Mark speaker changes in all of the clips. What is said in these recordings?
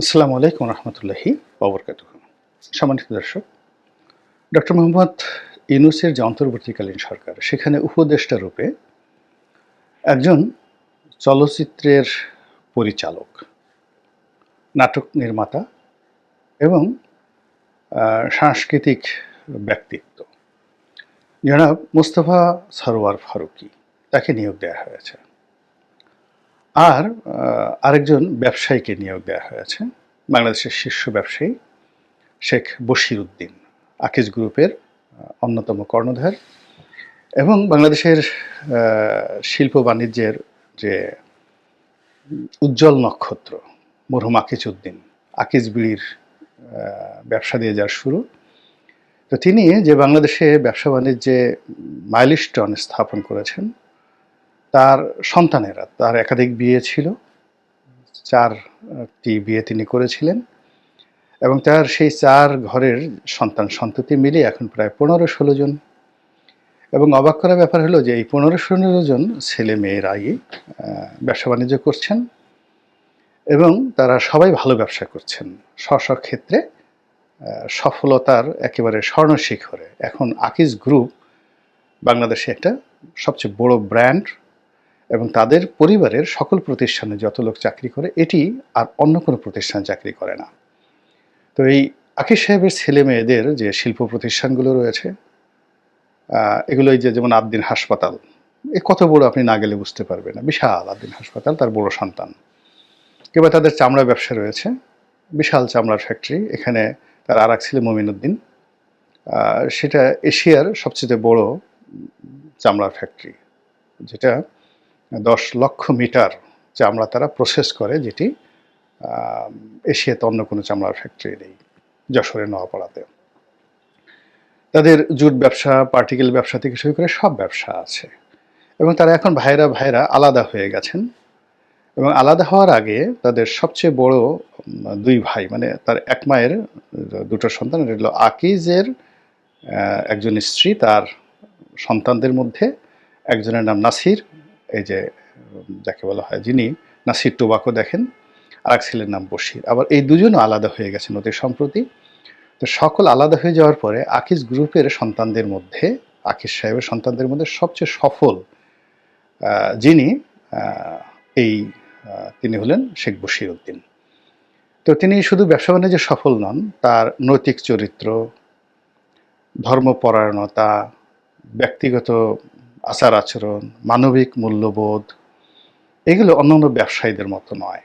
Speaker 1: আসসালামু আলাইকুম রহমতুল্লাহি অবরকাত সম্মানিত দর্শক, ডক্টর মোহাম্মদ ইউনুসের যে অন্তর্বর্তীকালীন সরকার, সেখানে উপদেষ্টা রূপে একজন চলচ্চিত্রের পরিচালক, নাটক নির্মাতা এবং সাংস্কৃতিক ব্যক্তিত্ব। জনাব মুস্তফা সরোয়ার ফারুকি তাকে নিয়োগ দেওয়া হয়েছে। আর আরেকজন ব্যবসায়ীকে নিয়োগ দেওয়া হয়েছে, বাংলাদেশের শীর্ষ ব্যবসায়ী শেখ বশির উদ্দিন, আকিজ গ্রুপের অন্যতম কর্ণধার এবং বাংলাদেশের শিল্প বাণিজ্যের যে উজ্জ্বল নক্ষত্র, মরহুম আকিজ উদ্দিন, আকিজ বিড়ির ব্যবসা দিয়ে যার শুরু। তো তিনি যে বাংলাদেশে ব্যবসা বাণিজ্যে মাইলস্টোন স্থাপন করেছেন তার সন্তানেরা, তার একাধিক বিয়ে ছিল, চারটি বিয়ে তিনি করেছিলেন এবং তার সেই চার ঘরের সন্তান সন্ততি মিলে এখন প্রায় পনেরো ষোলো জন। এবং অবাক করার ব্যাপার হলো যে এই পনেরো ষোলো জন ছেলে মেয়েরাই ব্যবসা বাণিজ্য করছেন এবং তারা সবাই ভালো ব্যবসা করছেন। স্ব ক্ষেত্রে সফলতার একেবারে স্বর্ণ শিখরে এখন আকিজ গ্রুপ বাংলাদেশে একটা সবচেয়ে বড় ব্র্যান্ড এবং তাদের পরিবারের সকল প্রতিষ্ঠানে যত লোক চাকরি করে এটি আর অন্য কোনো প্রতিষ্ঠান চাকরি করে না। তো এই আকিস সাহেবের ছেলে মেয়েদের যে শিল্প প্রতিষ্ঠানগুলো রয়েছে আহ, এগুলো এই যে যেমন আবদিন হাসপাতাল এ কত বড় আপনি না গেলে বুঝতে পারবেন না। বিশাল আবদিন হাসপাতাল তার বড় সন্তান। কিংবা তাদের চামড়া ব্যবসা রয়েছে বিশাল চামড়ার ফ্যাক্টরি এখানে তার আর এক ছেলে মমিনুদ্দিন সেটা এশিয়ার সবচেয়ে বড় চামড়ার ফ্যাক্টরি যেটা দশ লক্ষ মিটার চামড়া তারা প্রসেস করে, যেটি এশিয়াতে অন্য কোনো চামড়ার ফ্যাক্টরি নেই যশোরে নোয়াপাড়াতে তাদের জুট ব্যবসা পার্টিকেল ব্যবসা থেকে শুরু করে সব ব্যবসা আছে। এবং তারা এখন ভাইরা ভাইরা আলাদা হয়ে গেছেন। এবং আলাদা হওয়ার আগে তাদের সবচেয়ে বড় দুই ভাই মানে তার এক মায়ের, দুটো সন্তান, এটা আকিজের একজন স্ত্রী, তার সন্তানদের মধ্যে, একজনের নাম নাসির এই যে যাকে বলা হয় যিনি নাসির টোবাকো দেখেন আর এক ছেলের নাম বশির। আবার এই দুজনও আলাদা হয়ে গেছেন অতি সম্প্রতি। তো সকল আলাদা হয়ে যাওয়ার পরে আকিজ গ্রুপের সন্তানদের মধ্যে আকিজ সাহেবের সন্তানদের মধ্যে সবচেয়ে সফল যিনি এই তিনি হলেন শেখ বশির উদ্দিন। তো তিনি শুধু ব্যবসা বাণিজ্যে সফল নন, তার নৈতিক চরিত্র, ধর্মপরায়ণতা, ব্যক্তিগত আচার আচরণ, মানবিক মূল্যবোধ, এগুলো অন্যান্য ব্যবসায়ীদের মতো নয়।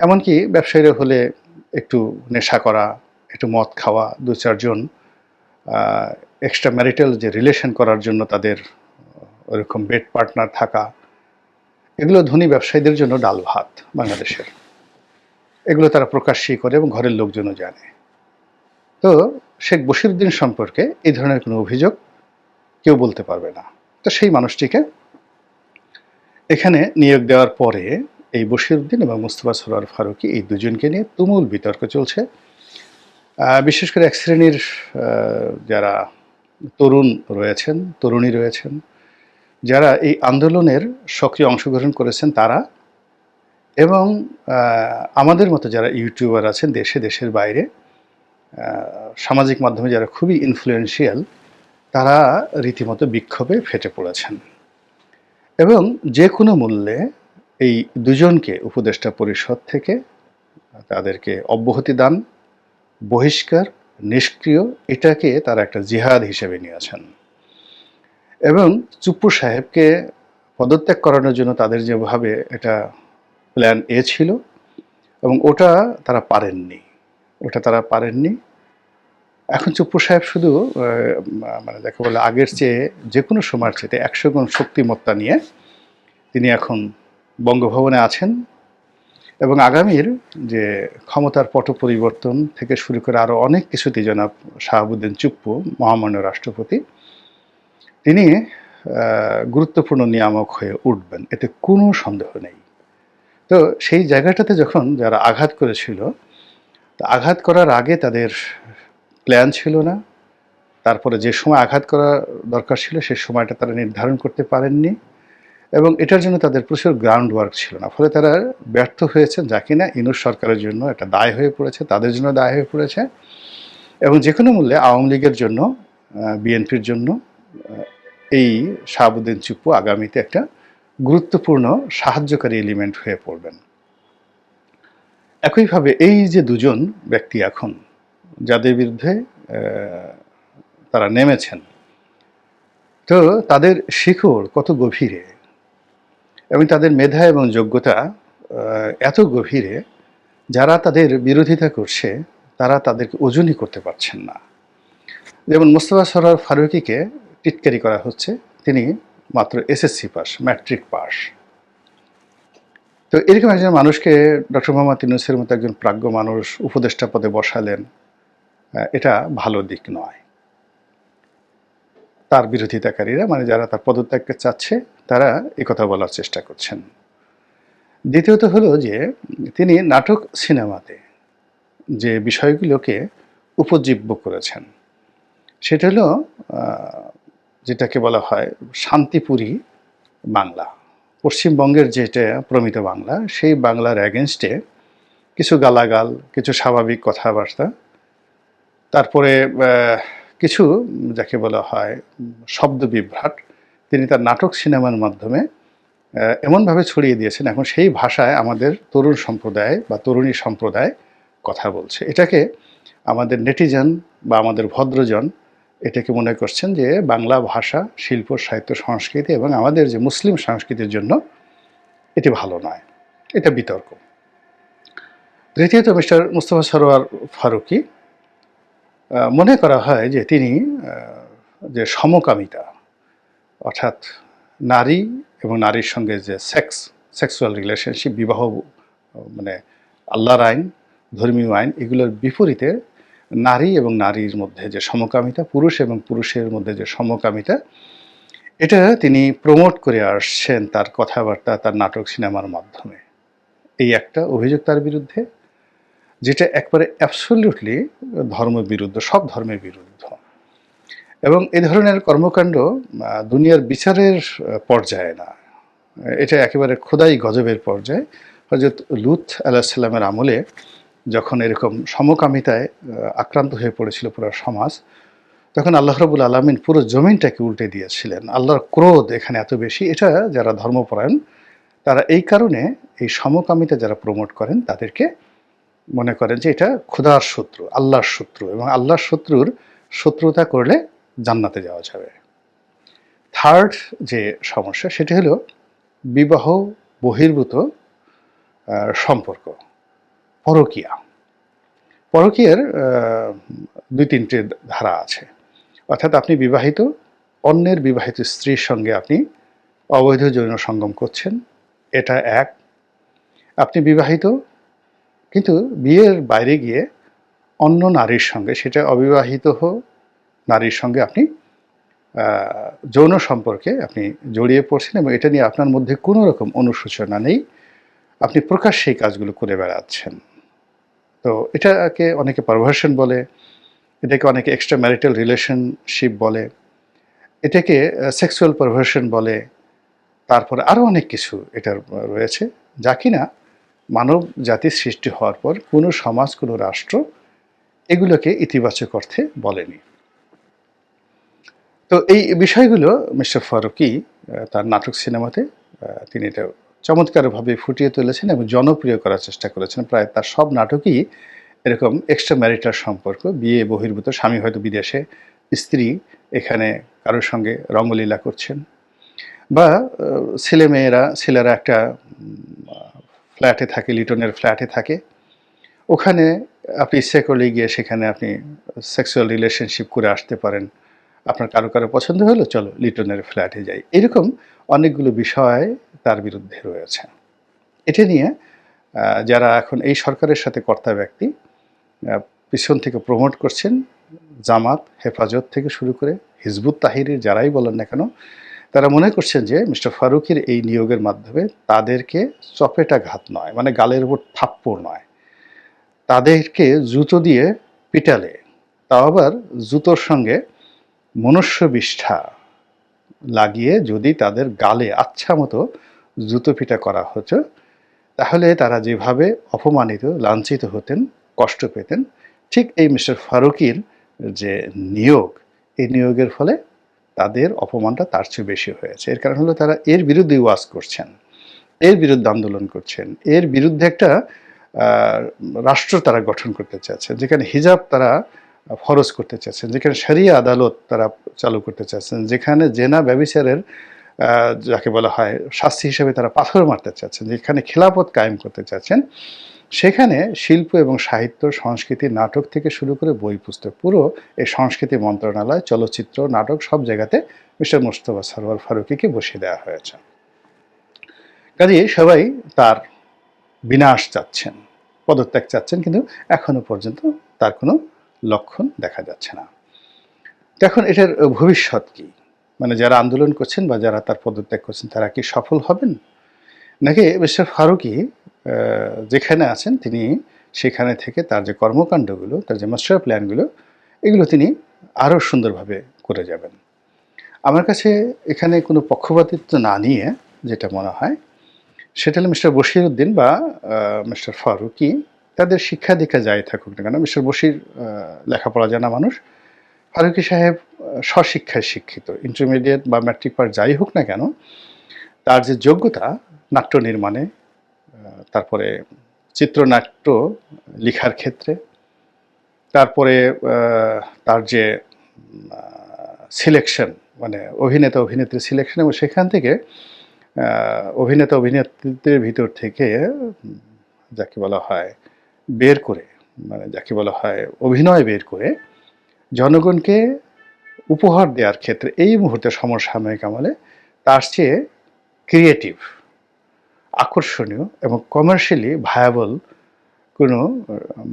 Speaker 1: এমনকি ব্যবসায়ীরা হলে একটু নেশা করা, একটু মদ খাওয়া, দু চারজন এক্সট্রা ম্যারিটাল যে রিলেশন করার জন্য তাদের ওরকম বেড পার্টনার থাকা, এগুলো ধনী ব্যবসায়ীদের জন্য ডাল ভাত বাংলাদেশের। এগুলো তারা প্রকাশ্যই করে এবং ঘরের লোকজনও জানে। তো শেখ বশিরুদ্দিন সম্পর্কে এই ধরনের কোনো অভিযোগ কেউ বলতে পারবে না। তো সেই মানুষটিকে এখানে নিয়োগ দেওয়ার পরে এই বশিরুদ্দিন এবং মুস্তফা সরোয়ার ফারুকি এই দুজনকে নিয়ে তুমুল বিতর্ক চলছে। বিশেষ করে এক শ্রেণির যারা তরুণ রয়েছেন, তরুণী রয়েছেন, যারা এই আন্দোলনের সক্রিয় অংশগ্রহণ করেছেন তারা এবং আমাদের মতো যারা ইউটিউবার আছেন দেশে, দেশের বাইরে সামাজিক মাধ্যমে যারা খুবই ইনফ্লুয়েন্সিয়াল তারা রীতিমতো বিক্ষোভে ফেটে পড়েছেন। এবং যে কোনো মূল্যে এই দুজনকে উপদেষ্টা পরিষদ থেকে তাদেরকে অব্যাহতি দান, বহিষ্কার, নিষ্ক্রিয়, এটাকে তারা একটা জিহাদ হিসেবে নিয়েছেন। এবং চুপ্পু সাহেবকে পদত্যাগ করানোর জন্য তাদের যেভাবে এটা প্ল্যান এ ছিল, এবং ওটা তারা পারেননি। ওটা তারা পারেননি। এখন চুপ্পু সাহেব শুধু মানে যাকে বলে আগের চেয়ে যে কোনো সময়ের চেয়ে একশো গুণ শক্তিমত্তা নিয়ে তিনি এখন বঙ্গভবনে আছেন এবং আগামীর যে ক্ষমতার পট পরিবর্তন থেকে শুরু করে আরও অনেক কিছুতেই জনাব শাহাবুদ্দিন চুপ্পু, মহামান্য রাষ্ট্রপতি, তিনি গুরুত্বপূর্ণ নিয়ামক হয়ে উঠবেন, এতে কোনো সন্দেহ নেই। তো সেই জায়গাটাতে যখন যারা আঘাত করেছিল, তো আঘাত করার আগে তাদের প্ল্যান ছিল না। তারপরে যে সময় আঘাত করা দরকার ছিল, সে সময়টা তারা নির্ধারণ করতে পারেননি এবং এটার জন্য তাদের প্রচুর গ্রাউন্ড ওয়ার্ক ছিল না। ফলে তারা ব্যর্থ হয়েছেন যা কিনা ইনুস সরকারের জন্য একটা দায় হয়ে পড়েছে, তাদের জন্য দায় হয়ে পড়েছে এবং যে কোনো মূল্যে আওয়ামী লীগের জন্য বিএনপির জন্য এই শাহাবুদ্দিন চুপ্পু আগামীতে একটা গুরুত্বপূর্ণ, সাহায্যকারী এলিমেন্ট হয়ে পড়বেন। একইভাবে এই যে দুজন ব্যক্তি এখন যাদের বিরুদ্ধে তারা নেমেছেন। তো তাদের শিকড় কত গভীরে এবং তাদের মেধা এবং যোগ্যতা এত গভীরে, যারা তাদের বিরোধিতা করছে, তারা তাদেরকে ওজনই করতে পারছেন না। যেমন মোস্তফা সরার ফারুকিকে টিটকারি করা হচ্ছে, তিনি মাত্র এসএসসি পাস, ম্যাট্রিক পাস। তো এরকম একজন মানুষকে ডক্টর মোহাম্মদ ইউনুসের মতো একজন প্রাজ্ঞ মানুষ উপদেষ্টা পদে বসালেন এটা ভালো দিক নয়। তার বিরোধিতাকারীরা মানে যারা তার পদত্যাগকে চাচ্ছে, তারা কথা বলার চেষ্টা করছেন। দ্বিতীয়ত হলো যে, তিনি নাটক সিনেমাতে যে বিষয়গুলোকে উপজীব্য করেছেন, সেটা হলো যেটাকে বলা হয় শান্তিপুরী বাংলা। পশ্চিমবঙ্গের যেটা প্রমিত বাংলা, সেই বাংলার অ্যাগেনস্টে কিছু গালাগাল, কিছু স্বাভাবিক কথাবার্তা তারপরে কিছু যাকে বলা হয় শব্দ বিভ্রাট, তিনি তার নাটক সিনেমার মাধ্যমে এমনভাবে ছড়িয়ে দিয়েছেন, এখন সেই ভাষায় আমাদের তরুণ সম্প্রদায় বা তরুণী সম্প্রদায় কথা বলছে। এটাকে আমাদের নেটিজন বা আমাদের ভদ্রজন এটাকে মনে করছেন যে বাংলা ভাষা, শিল্প, সাহিত্য, সংস্কৃতি এবং আমাদের যে মুসলিম সংস্কৃতির জন্য এটি ভালো নয়। এটা বিতর্ক। তৃতীয়ত মিস্টার মুস্তফা সরোয়ার ফারুকি মনে করা হয় যে তিনি যে সমকামিতা, অর্থাৎ নারী এবং নারীর সঙ্গে যে সেক্স, সেক্সুয়াল রিলেশনশিপ, বিবাহ মানে আল্লাহর আইন, ধর্মীয় আইন, এগুলোর বিপরীতে নারী এবং নারীর মধ্যে যে সমকামিতা, পুরুষ এবং পুরুষের মধ্যে যে সমকামিতা, এটা তিনি প্রমোট করে আসছেন তার কথাবার্তা, তার নাটক, সিনেমার মাধ্যমে। এই একটা অভিযোগ তার বিরুদ্ধে। যেটা একবারে অ্যাবসলিউটলি ধর্মবিরুদ্ধ সব ধর্মের বিরুদ্ধ। এবং এ ধরনের কর্মকাণ্ড দুনিয়ার বিচারের পর্যায়ে না। এটা একেবারে খোদাই গজবের পর্যায়ে। হজরত লুত আলাহিসাল্লামের আমলে যখন এরকম সমকামিতায় আক্রান্ত হয়ে পড়েছিল পুরো সমাজ, তখন আল্লাহ রবুল আলমিন পুরো জমিনটাকে উল্টে দিয়েছিলেন। আল্লাহর ক্রোধ এখানে এত বেশি, এটা যারা ধর্মপরায়ণ, তারা এই কারণে এই সমকামিতা যারা প্রমোট করেন, তাদেরকে মনে করেন যে এটা খোদার শত্রু, আল্লাহর শত্রু এবং আল্লাহর শত্রুর শত্রুতা করলে জান্নাতে যাওয়া যাবে। থার্ড যে সমস্যা, সেটি হলো বিবাহ বহির্ভূত সম্পর্ক, পরকীয়া। পরকীয়ার দুই তিনটে ধারা আছে। অর্থাৎ আপনি বিবাহিত, অন্যের বিবাহিত স্ত্রীর সঙ্গে আপনি অবৈধ যৌন সঙ্গম করছেন, এটা এক। আপনি বিবাহিত কিন্তু বিয়ের বাইরে গিয়ে অন্য নারীর সঙ্গে, সেটা অবিবাহিত হোক, নারীর সঙ্গে আপনি যৌন সম্পর্কে আপনি জড়িয়ে পড়ছেন এবং এটা নিয়ে আপনার মধ্যে কোনো রকম অনুশোচনা নেই। আপনি প্রকাশ্যে এই কাজগুলো করে বেড়াচ্ছেন। তো এটাকে অনেকে পারভার্সন বলে, এটাকে অনেকে এক্সট্রা ম্যারিটাল রিলেশনশিপ বলে, এটাকে সেক্সুয়াল পারভার্সন বলে, তারপরে আরও অনেক কিছু এটার রয়েছে, যা কিনা মানব জাতির সৃষ্টি হওয়ার পর কোনো সমাজ, কোনো রাষ্ট্র এগুলোকে ইতিবাচক অর্থে বলেনি। তো এই বিষয়গুলো মিস্টার ফারুকি তার নাটক সিনেমাতে তিনি এটা চমৎকারভাবে ফুটিয়ে তুলেছেন এবং জনপ্রিয় করার চেষ্টা করেছেন। প্রায় তার সব নাটকই এরকম এক্সট্রা ম্যারিটাল সম্পর্ক, বিয়ে, বহির্ভূত, স্বামী হয়তো বিদেশে, স্ত্রী এখানে কারোর সঙ্গে রঙ্গলীলা করছেন বা ছেলেমেয়েরা, ছেলেরা একটা ফ্ল্যাটে থাকে, লিটনের ফ্ল্যাটে থাকে। ওখানে আপনি ইচ্ছে করলে গিয়ে সেখানে আপনি সেক্সুয়াল রিলেশনশিপ করে আসতে পারেন। আপনার কারও কারও পছন্দ হলো, চলো লিটনের ফ্ল্যাটে যাই। এরকম অনেকগুলো বিষয় তার বিরুদ্ধে রয়েছে। এটা নিয়ে যারা এখন এই সরকারের সাথে কর্তা ব্যক্তি পিছন থেকে প্রমোট করছেন জামাত, হেফাজত থেকে শুরু করে হিজবুত তাহিরের, যারাই বলেন না কেন তারা মনে করছেন যে মিস্টার ফারুকের এই নিয়োগের মাধ্যমে তাদেরকে চপেটাঘাত নয় মানে গালের উপর থাপ্পড় নয়। তাদেরকে জুতো দিয়ে পিটালে, তাও আবার জুতোর সঙ্গে মনুষ্য বিষ্ঠা লাগিয়ে যদি তাদের গালে আচ্ছা মতো জুতো পিটা করা হতো, তাহলে তারা যেভাবে অপমানিত, লাঞ্ছিত হতেন, কষ্ট পেতেন, ঠিক এই মিস্টার ফারুকির যে নিয়োগ, এই নিয়োগের ফলে তাদের অপমানটা তার চেয়ে বেশি হয়েছে। এর কারণ হলো তারা এর বিরুদ্ধে ওয়াজ করছেন, এর বিরুদ্ধে আন্দোলন করছেন, এর বিরুদ্ধে একটা রাষ্ট্র তারা গঠন করতে চাচ্ছেন যেখানে হিজাব তারা ফরজ করতে চাচ্ছেন, যেখানে শরিয়া আদালত তারা চালু করতে চাচ্ছেন, যেখানে জেনা ব্যবিচারের যাকে বলা হয় শাস্তি হিসেবে তারা পাথর মারতে চাচ্ছেন, যেখানে খেলাপথ কায়েম করতে চাচ্ছেন। সেখানে শিল্প এবং সাহিত্য, সংস্কৃতি, নাটক থেকে শুরু করে বই পুস্তক, পুরো এই সংস্কৃতি মন্ত্রণালয়, চলচ্চিত্র, নাটক সব জায়গাতে মিস্টার মোস্তফা সরোয়ার ফারুকিকে বসিয়ে দেওয়া হয়েছে। কাজে সবাই তার বিনাশ চাচ্ছেন, পদত্যাগ চাচ্ছেন, কিন্তু এখনও পর্যন্ত তার কোনো লক্ষণ দেখা যাচ্ছে না। এখন এটার ভবিষ্যৎ কি? মানে যারা আন্দোলন করছেন বা যারা তার পদত্যাগ করছেন, তারা কি সফল হবেন? নাকি মিস্টার ফারুকি যেখানে আছেন তিনি সেখানে থেকে তার যে কর্মকাণ্ডগুলো, তার যে মাস্টার প্ল্যানগুলো এগুলো তিনি আরও সুন্দরভাবে করে যাবেন। আমার কাছে এখানে কোনো পক্ষপাতিত্ব না নিয়ে যেটা মনে হয়, সেটা হলো মিস্টার বশির উদ্দিন বা মিস্টার ফারুকি, তাদের শিক্ষা দীক্ষা যাই থাকুক না কেন মিস্টার বশির লেখাপড়া জানা মানুষ, ফারুকি সাহেব স্বশিক্ষায় শিক্ষিত ইন্টারমিডিয়েট বা ম্যাট্রিক পার যাই হোক না কেন, তার যে যোগ্যতা নাট্য নির্মাণে তারপরে চিত্রনাট্য লেখার ক্ষেত্রে, তারপরে তার যে সিলেকশন মানে অভিনেতা অভিনেত্রী সিলেকশন এবং সেখান থেকে অভিনেতা অভিনেত্রীদের ভিতর থেকে যাকে বলা হয় বের করে মানে যাকে বলা হয় অভিনয় বের করে, জনগণকে উপহার দেওয়ার ক্ষেত্রে এই মুহূর্তে সমসাময়িক আমলে তার চেয়ে ক্রিয়েটিভ আকর্ষণীয় এবং কমার্শিয়ালি ভায়াবল কোনো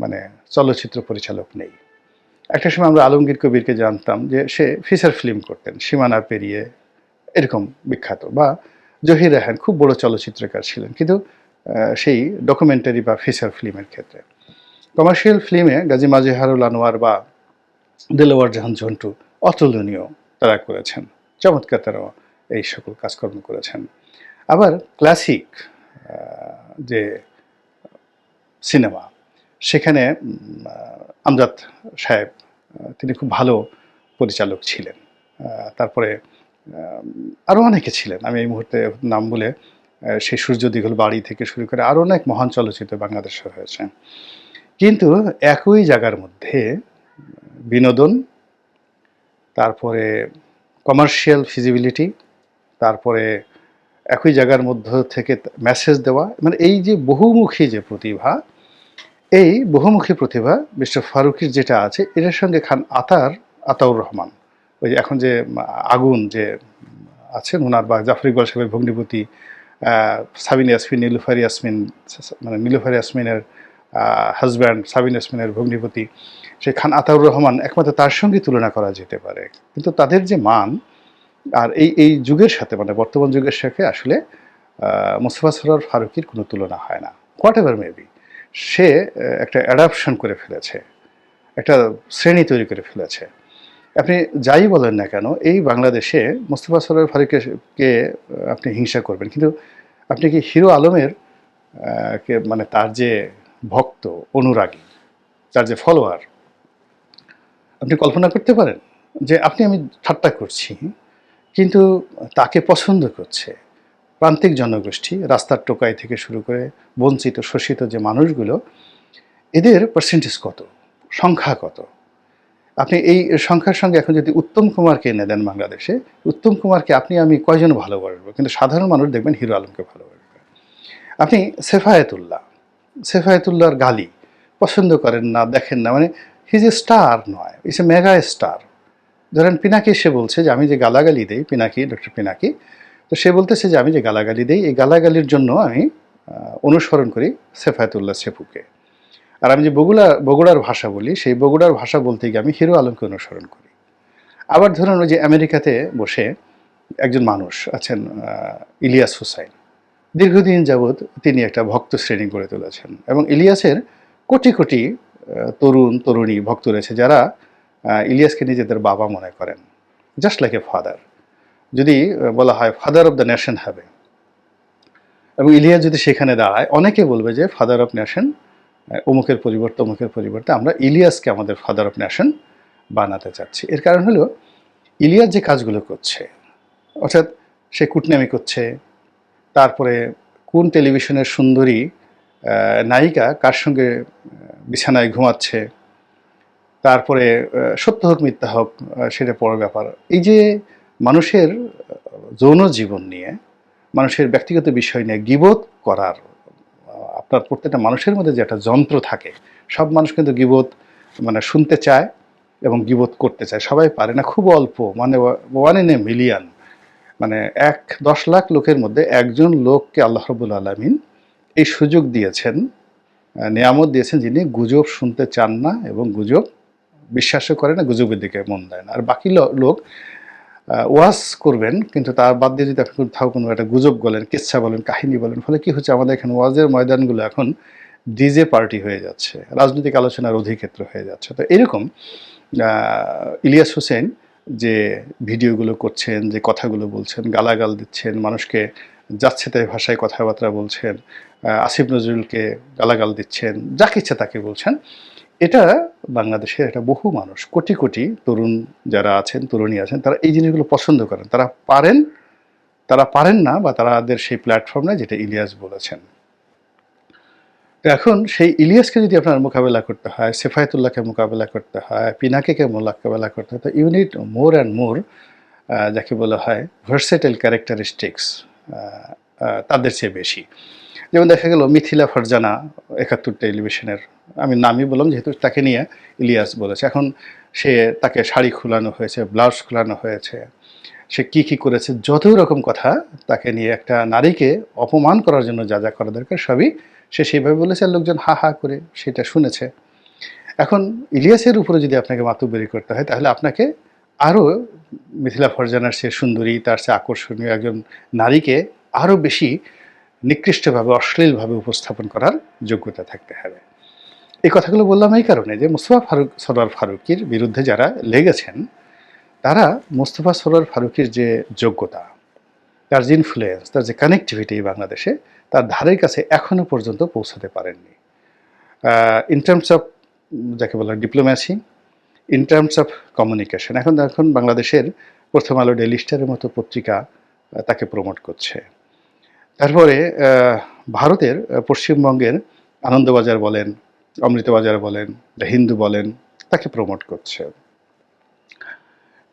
Speaker 1: মানে চলচ্চিত্র পরিচালক নেই। একটা সময় আমরা আলমগীর কবিরকে জানতাম যে সে ফিচার ফিল্ম করতেন, সীমানা পেরিয়ে, এরকম বিখ্যাত। বা জহির রেহান খুব বড় চলচ্চিত্রকার ছিলেন, কিন্তু সেই ডকুমেন্টারি বা ফিচার ফিল্মের ক্ষেত্রে। কমার্শিয়াল ফিল্মে গাজী মাজেহারুল আনোয়ার বা দেলোয়ার জাহান ঝন্টু অতুলনীয় তারা করেছেন। চমৎকার তারা এই সকল কাজকর্ম করেছেন। আবার ক্লাসিক যে সিনেমা, সেখানে আমজাদ সাহেব তিনি খুব ভালো পরিচালক ছিলেন। তারপরে আরও অনেকে ছিলেন। আমি এই মুহূর্তে নাম বলে সেই সূর্য দিঘল বাড়ি থেকে শুরু করে আরও অনেক মহান চলচ্চিত্র বাংলাদেশে হয়েছে কিন্তু একই জায়গার মধ্যে, বিনোদন, তারপরে কমার্শিয়াল ফিজিবিলিটি তারপরে একই জায়গার মধ্য থেকে মেসেজ দেওয়া মানে এই যে বহুমুখী যে প্রতিভা, এই বহুমুখী প্রতিভা মিস্টার ফারুকির যেটা আছে, এটার সঙ্গে খান আতার, আতাউর রহমান। ওই যে এখন যে আগুন যে আছেন ওনার বা জাফর ইকবাল সাহেবের ভগ্নিপতি সাবিন ইয়াসমিন, নীলুফার ইয়াসমিন মানে নীলুফার ইয়াসমিনের হাজব্যান্ড সাবিন ইয়াসমিনের ভগ্নিপতি, সেই খান আতাউর রহমান একমাত্র তার সঙ্গে তুলনা করা যেতে পারে। কিন্তু তাদের যে মান আর এই এই যুগের সাথে মানে বর্তমান যুগের সাথে আসলে মোস্তফা সরোয়ার ফারুকির কোনো তুলনা হয় না। হোয়াট এভার মেবি সে একটা অ্যাডাপশন করে ফেলেছে, একটা শ্রেণি তৈরি করে ফেলেছে। আপনি যাই বলেন না কেন, এই বাংলাদেশে মোস্তফা সরোয়ার ফারুককে আপনি হিংসা করবেন। কিন্তু আপনি কি হিরো আলমের কে মানে তার যে ভক্ত অনুরাগী, তার যে ফলোয়ার আপনি কল্পনা করতে পারেন যে, আপনি, আমি ঠাট্টা করছি কিন্তু তাকে পছন্দ করছে। প্রান্তিক জনগোষ্ঠী রাস্তার টোকাই থেকে শুরু করে বঞ্চিত, শোষিত যে মানুষগুলো, এদের পার্সেন্টেজ কত? সংখ্যা কত? আপনি এই সংখ্যার সঙ্গে এখন যদি উত্তম কুমারকে এনে দেন বাংলাদেশে, উত্তম কুমারকে আপনি, আমি কয়জন ভালোবাসবো? কিন্তু সাধারণ মানুষ দেখবেন হিরো আলমকে ভালোবাসবে। আপনি সেফায়েতুল্লাহ, সেফায়েতুল্লাহর গালি পছন্দ করেন না, দেখেন না মানে হিজ এ স্টার নয় ইস এ মেগা স্টার ধরেন পিনাকি, সে বলছে যে, আমি যে গালাগালি দেই, পিনাকি, ডক্টর পিনাকি, তো সে বলতেছে যে, আমি যে গালাগালি দেই, এই গালাগালির জন্য আমি অনুসরণ করি সেফায়েতুল্লাহ সেফুকে। আর আমি যে বগুড়া, বগুড়ার ভাষা বলি, সেই বগুড়ার ভাষা বলতে গিয়ে আমি হিরো আলমকে অনুসরণ করি। আবার ধরুন ওই যে আমেরিকাতে বসে একজন মানুষ আছেন ইলিয়াস হুসাইন। দীর্ঘদিন যাবৎ তিনি একটা ভক্ত শ্রেণি গড়ে তুলেছেন এবং ইলিয়াসের কোটি কোটি তরুণ, তরুণী ভক্ত রয়েছে যারা ইলিয়াসকে নিজেদের বাবা মনে করেন জাস্ট লাইক এ ফাদার যদি বলা হয় ফাদার অফ দ্য নেশন হবে। এবং ইলিয়াস যদি সেখানে দাঁড়ায়, অনেকে বলবে যে ফাদার অফ নেশন অমুকের পরিবর্তে অমুকের পরিবর্তে আমরা ইলিয়াসকে আমাদের ফাদার অফ নেশন বানাতে চাচ্ছি। এর কারণ হলো, ইলিয়াস যে কাজগুলো করছে, অর্থাৎ সে কুটনামি করছে, তারপরে কোন টেলিভিশনের সুন্দরী নায়িকা কার সঙ্গে বিছানায় ঘুমাচ্ছে তারপরে সত্য হোক মিথ্যা হোক সেটা বড় ব্যাপার। এই যে মানুষের যৌন জীবন নিয়ে, মানুষের ব্যক্তিগত বিষয় নিয়ে গিবোধ করার আপনার প্রত্যেকটা মানুষের মধ্যে যে একটা যন্ত্র থাকে, সব মানুষ কিন্তু গিবোধ মানে শুনতে চায় এবং গিবোধ করতে চায়। সবাই পারে না, খুব অল্প মানে ওয়ান ইন এ মিলিয়ন মানে এক, দশ লাখ লোকের মধ্যে একজন লোককে আল্লাহ রবুল আলমিন এই সুযোগ দিয়েছেন নিয়ামত দিয়েছেন যিনি গুজব শুনতে চান না এবং গুজব বিশ্বাসও করে না, গুজবের দিকে মন দেয় না। আর বাকি লোক ওয়াজ করবেন, কিন্তু তার বাদ দিয়ে যদি আপনি কোথাও কোনো একটা গুজব বলেন কিচ্ছা বলেন, কাহিনী বলেন, ফলে কি হচ্ছে আমাদের এখানে ওয়াজের ময়দানগুলো এখন ডিজে পার্টি হয়ে যাচ্ছে, রাজনৈতিক আলোচনার অধিক্ষেত্র হয়ে যাচ্ছে। তো এরকম ইলিয়াস হোসেন যে ভিডিওগুলো করছেন, যে কথাগুলো বলছেন, গালাগাল দিচ্ছেন, মানুষকে যাচ্ছে তাই ভাষায় কথাবার্তা বলছেন আসিফ নজরুলকে গালাগাল দিচ্ছেন, যাকে ইচ্ছা তাকে বলছেন এটা বাংলাদেশের একটা বহু মানুষ, কোটি কোটি তরুণ যারা আছেন, তরুণী আছেন, তারা এই জিনিসগুলো পছন্দ করেন। তারা পারেন তারা পারেন না বা তাদের সেই প্ল্যাটফর্ম নেই যেটা ইলিয়াস বলেছেন। এখন সেই ইলিয়াসকে যদি আপনার মোকাবেলা করতে হয়, সেফায়তুল্লাহকে মোকাবেলা করতে হয় পিনাকেকে মোকাবেলা করতে হয়, তো ইউনিট মোর অ্যান্ড মোর যাকে বলা হয় ভার্সেটাইল ক্যারেক্টারিস্টিক্স তাদের চেয়ে বেশি। যেমন দেখা গেল মিথিলা ফারজানা একাত্তর টেলিভিশনের আমি নামই বললাম যেহেতু তাকে নিয়ে ইলিয়াস বলেছে। এখন সে তাকে শাড়ি খোলানো হয়েছে, ব্লাউজ খোলানো হয়েছে। সে কি কি করেছে যত রকম কথা, তাকে নিয়ে একটা নারীকে অপমান করার জন্য যা যা করা দরকার, সবই সে সেইভাবে বলেছে লোকজন হা হা করে সেটা শুনেছে। এখন ইলিয়াসের উপরে যদি আপনাকে মাতুব্বরি করতে হয়, তাহলে আপনাকে আরও মিথিলা ফরজানার সে সুন্দরী, তার সে আকর্ষণীয় একজন নারীকে আরও বেশি নিকৃষ্টভাবে, অশ্লীলভাবে উপস্থাপন করার যোগ্যতা থাকতে হবে। এই কথাগুলো বললাম এই কারণে যে মুস্তফা ফারুক, সরোয়ার ফারুকির বিরুদ্ধে যারা লেগেছেন, তারা মুস্তফা সরোয়ার ফারুকির যে যোগ্যতা, তার যে ইনফ্লুয়েন্স তার যে কানেক্টিভিটি বাংলাদেশে, তার ধারের কাছে এখনও পর্যন্ত পৌঁছাতে পারেননি। ইন টার্মস অফ যাকে বলা diplomacy in terms of communication এখন এখন বাংলাদেশের প্রথম আলো ডেলি স্টারের মতো পত্রিকা তাকে প্রমোট করছে। তারপরে ভারতের পশ্চিমবঙ্গের আনন্দবাজার বলেন, অমৃতবাজার বলেন হিন্দু বলেন, তাকে প্রমোট করছে।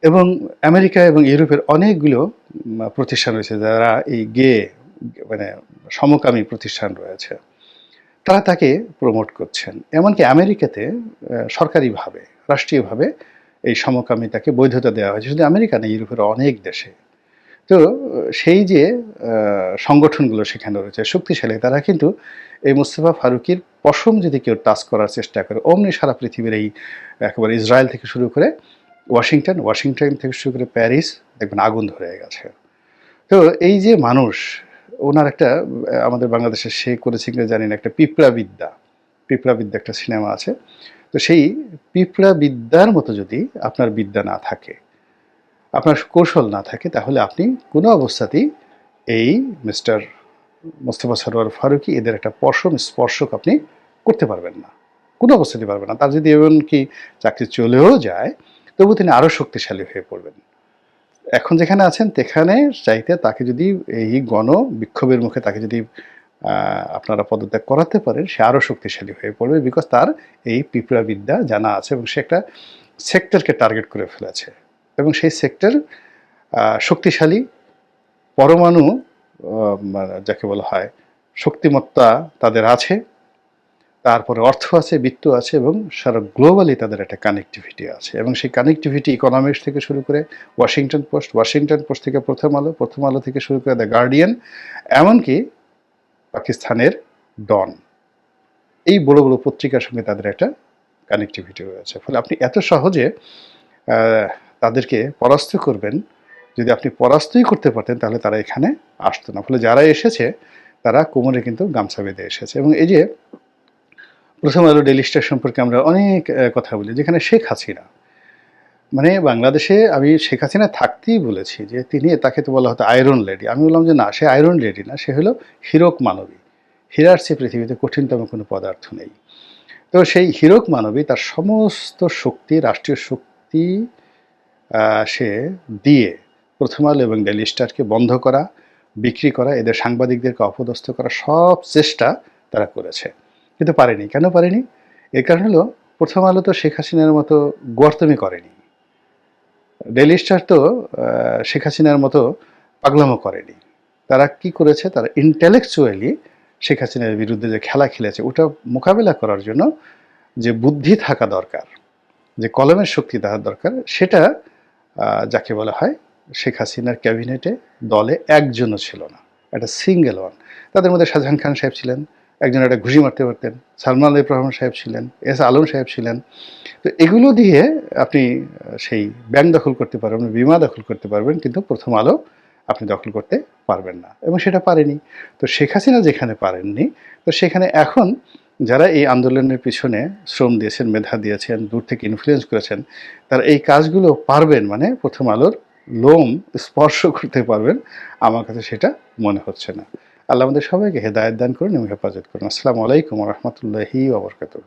Speaker 1: এবং আমেরিকা এবং ইউরোপের অনেকগুলো প্রতিষ্ঠান রয়েছে যারা এই গে মানে সমকামী প্রতিষ্ঠান রয়েছে। তারা তাকে প্রমোট করছেন। এমনকি আমেরিকাতে সরকারিভাবে, রাষ্ট্রীয়ভাবে এই সমকামিতাকে বৈধতা দেওয়া হয়েছে। শুধু আমেরিকা না, ইউরোপের অনেক দেশে। তো, সেই যে সংগঠনগুলো সেখানে রয়েছে, শক্তিশালী, তারা কিন্তু এই মুস্তফা ফারুকির পশম যদি কেউ টাচ করার চেষ্টা করে, অমনি সারা পৃথিবীর এই, একেবারে ইসরায়েল থেকে শুরু করে ওয়াশিংটন ওয়াশিংটন থেকে শুরু করে প্যারিস, দেখবেন আগুন ধরে গেছে। তো, এই যে মানুষ, ওনার একটা, আমাদের বাংলাদেশে সে করেছে কিনা জানি না, একটা পিঁপড়া বিদ্যা পিঁপড়া বিদ্যা একটা সিনেমা আছে। তো সেই পিঁপড়া বিদ্যার মতো যদি আপনার বিদ্যা না থাকে আপনার কৌশল না থাকে, তাহলে আপনি কোনো অবস্থাতেই এই মিস্টার মোস্তফা সরোয়ার ফারুকি এদের একটা পশম স্পর্শক আপনি করতে পারবেন না। কোনো অবস্থাতেই পারবেন না। তার যদি এমনকি চাকরি চলেও যায়, তবু তিনি আরও শক্তিশালী হয়ে পড়বেন। এখন যেখানে আছেন সেখানে চাইতে তাকে যদি এই গণ বিক্ষোভের মুখে তাকে যদি আপনারা পদত্যাগ করাতে পারেন, সে আরও শক্তিশালী হয়ে পড়বে বিকজ তার এই পিঁপড়া বিদ্যা জানা আছে এবং সে একটা সেক্টরকে টার্গেট করে ফেলেছে। এবং সেই সেক্টর শক্তিশালী, পরমাণু মানে যাকে বলা হয় শক্তিমত্তা তাদের আছে, তারপরে অর্থ আছে, বিত্ত আছে এবং সারা গ্লোবালি তাদের একটা কানেক্টিভিটি আছে এবং সেই কানেক্টিভিটি ইকোনমিক্স থেকে শুরু করে ওয়াশিংটন পোস্ট ওয়াশিংটন পোস্ট থেকে প্রথম আলো প্রথম আলো থেকে শুরু করে দ্য গার্ডিয়ান এমনকি পাকিস্তানের ডন এই বড় বড় পত্রিকার সঙ্গে তাদের একটা কানেক্টিভিটি রয়েছে। ফলে আপনি এত সহজে তাদেরকে পরাস্ত করবেন। যদি আপনি পরাস্তই করতে পারতেন, তাহলে তারা এখানে আসতো না। ফলে যারা এসেছে, তারা কোমরে কিন্তু গামছা বেঁধে এসেছে। এবং এই যে প্রথম আলো ডেলি স্টার সম্পর্কে আমরা অনেক কথা বলি, যেখানে শেখ হাসিনা মানে বাংলাদেশে আমি শেখ হাসিনা থাকতেই বলেছি যে তিনি তাকে তো বলা হতো আয়রন লেডি আমি বললাম যে না, সে আয়রন লেডি না, সে হলো হীরক মানবী। হীরার চেয়ে পৃথিবীতে কঠিনতম কোনো পদার্থ নেই। তো সেই হীরক মানবী তার সমস্ত শক্তি, রাষ্ট্রীয় শক্তি সে দিয়ে প্রথম আলো এবং ডেলি স্টারকে বন্ধ করা, বিক্রি করা, এদের সাংবাদিকদেরকে অপদস্থ করা সব চেষ্টা তারা করেছে। কিন্তু পারেনি। কেন পারেনি? এর কারণ হলো, প্রথম আলো তো শেখ হাসিনার মতো গর্তমি করেনি। ডেলি স্টার তো শেখ হাসিনার মতো পাগলামো করেনি। তারা কি করেছে? তারা ইন্টেলেকচুয়ালি শেখ হাসিনার বিরুদ্ধে যে খেলা খেলেছে, ওটা মোকাবেলা করার জন্য যে বুদ্ধি থাকা দরকার, যে কলমের শক্তি থাকা দরকার, সেটা যাকে বলা হয় শেখ হাসিনার ক্যাবিনেটে দলে একজনও ছিল না। একটা সিঙ্গেল ওয়ান তাদের মধ্যে শাহজাহান খান সাহেব ছিলেন, একজন একটা ঘুষি মারতে পারতেন, সালমান আলিফ রহমান সাহেব ছিলেন, এস আলম সাহেব ছিলেন। তো এগুলো দিয়ে আপনি সেই ব্যাংক দখল করতে পারবেন, বিমা দখল করতে পারবেন, কিন্তু প্রথম আলো আপনি দখল করতে পারবেন না। এবং সেটা পারেনি। তো শেখ হাসিনা যেখানে পারেননি, তো সেখানে এখন যারা এই আন্দোলনের পিছনে শ্রম দিয়েছেন, মেধা দিয়েছেন, দূর থেকে ইনফ্লুয়েন্স করেছেন, তারা এই কাজগুলো পারবেন মানে প্রথম আলোর লোম স্পর্শ করতে পারবেন, আমার কাছে সেটা মনে হচ্ছে না। আল্লাহ আমাদের সবাইকে হেদায়ত দান করুন এবং হেফাজত করুন। আসসালামু আলাইকুম রহমতুল্লাহি ওবরকাতুহ